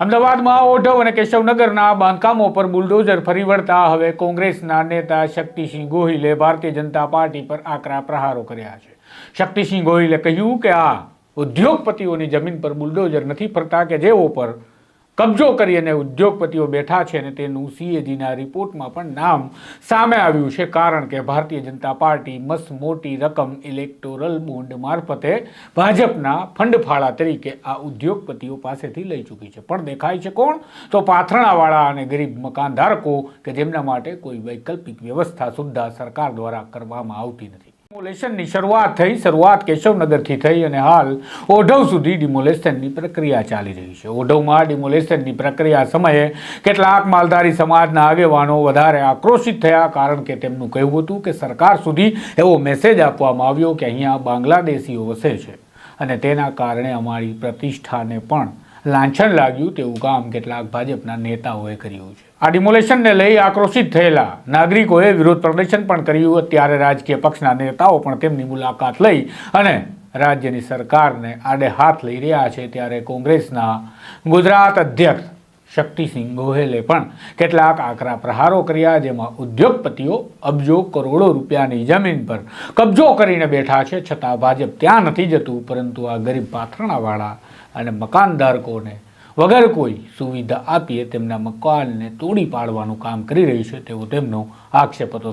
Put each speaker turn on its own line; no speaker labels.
અમદાવાદમાં ઓઢવ અને કેશવનગરના બાંધકામો પર બુલડોઝર ફરી વળતા હવે કોંગ્રેસના નેતા શક્તિસિંહ ગોહિલે ભારતીય જનતા પાર્ટી પર આકરા પ્રહારો કર્યા છે. શક્તિસિંહ ગોહિલે કહ્યું કે આ ઉદ્યોગપતિઓની જમીન પર બુલડોઝર નથી ફરતા કે જેઓ પર કબજો કરી અને ઉદ્યોગપતિઓ બેઠા છે અને તેનું સીએજીના રિપોર્ટમાં પણ નામ સામે આવ્યું છે. કારણ કે ભારતીય જનતા પાર્ટી મસ મોટી રકમ ઇલેક્ટોરલ બોન્ડ મારફતે ભાજપના ફંડફાળા તરીકે આ ઉદ્યોગપતિઓ પાસેથી લઈ ચૂકી છે. પણ દેખાય છે કોણ? તો પાથરણાવાળા અને ગરીબ મકાનધારકો કે જેમના માટે કોઈ વૈકલ્પિક વ્યવસ્થા સુદ્ધા સરકાર દ્વારા કરવામાં આવતી નથી. ડિમોલેશનની શરૂઆત થઈ, શરૂઆત કેશવનગરથી થઈ અને હાલ ઓઢવ સુધી ડિમોલેશનની પ્રક્રિયા ચાલી રહી છે. ઓઢવમાં ડિમોલેશનની પ્રક્રિયા સમયે કેટલાક માલધારી સમાજના આગેવાનો વધારે આક્રોશિત થયા કારણ કે તેમનું કહેવું હતું કે સરકાર સુધી એવો મેસેજ આપવામાં આવ્યો કે અહીંયા બાંગ્લાદેશીઓ વસે છે અને તેના કારણે અમારી પ્રતિષ્ઠાને પણ લાંછન લાગ્યું તેવું કામ કેટલાક ભાજપના નેતાઓએ કર્યું છે. આ ડિમોલેશનને લઈ આક્રોશિત થયેલા નાગરિકોએ વિરોધ પ્રદર્શન પણ કર્યું ત્યારે રાજકીય પક્ષના નેતાઓ પણ તેમની મુલાકાત લઈ અને રાજ્યની સરકારને આડે હાથ લઈ રહ્યા છે. ત્યારે કોંગ્રેસના ગુજરાત અધ્યક્ષ શક્તિસિંહ ગોહેલે પણ કેટલાક આકરા પ્રહારો કર્યા, જેમાં ઉદ્યોગપતિઓ અબજો કરોડો રૂપિયાની જમીન પર કબજો કરીને બેઠા છે. છતાં ભાજપ ત્યાં નથી જતું, પરંતુ આ ગરીબ પાથરણાવાળા અને મકાનધારકોને વગર કોઈ સુવિધા આપીએ તેમના મકાનને તોડી પાડવાનું કામ કરી રહી છે તેવો તેમનો આક્ષેપ હતો.